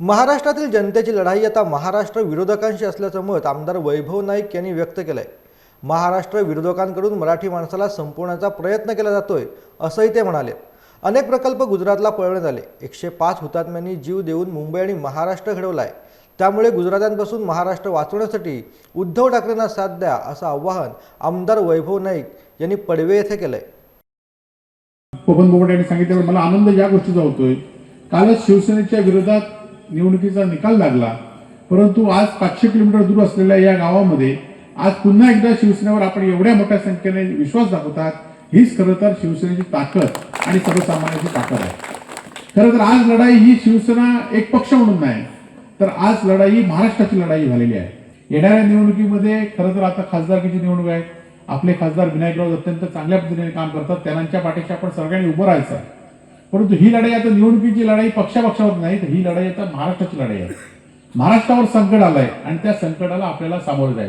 महाराष्ट्रातील जनतेची लढाई आता महाराष्ट्र विरोधकांशी असल्याचं मत आमदार वैभव नाईक यांनी व्यक्त केलंय. महाराष्ट्र विरोधकांकडून मराठी माणसाला संपवण्याचा प्रयत्न केला जातोय असंही ते म्हणाले. अनेक प्रकल्प गुजरातला पळवण्यात आले. एकशे पाच हुतात्म्यांनी जीव देऊन मुंबई आणि महाराष्ट्र घडवलाय. त्यामुळे गुजरात्यांपासून महाराष्ट्र वाचवण्यासाठी उद्धव ठाकरेंना साथ द्या असं आवाहन आमदार वैभव नाईक यांनी पडवे येथे केलंय. पवन बोबडे यांनी सांगितलं मला आनंद या गोष्टीचा होतोय. कालच शिवसेनेच्या विरोधात निवडणुकीचा निकाल लागला. परंतु आज पाचशे किलोमीटर दूर असलेल्या या गावामध्ये आज पुन्हा एकदा शिवसेनेवर आपण एवढ्या मोठ्या संख्येने विश्वास दाखवतात हीच खरं तर शिवसेनेची ताकद आणि सर्वसामान्यांची ताकद आहे. खरं तर आज लढाई ही शिवसेना एक पक्ष म्हणून नाही तर आज लढाई ही महाराष्ट्राची लढाई झालेली आहे. येणाऱ्या निवडणुकीमध्ये खरं तर आता खासदारकीची निवडणूक आहे. आपले खासदार विनायकराव अत्यंत चांगल्या पद्धतीने काम करतात. त्यांच्या पाठीशी आपण सगळ्यांनी उभं राहायचं आहे. परंतु ही लढाई आता निवडणुकीची लढाई पक्षापक्षावर नाही तर ही लढाई आता महाराष्ट्राची लढाई आहे. महाराष्ट्रावर संकट आलंय आणि त्या संकटाला आपल्याला सामोरे जाईल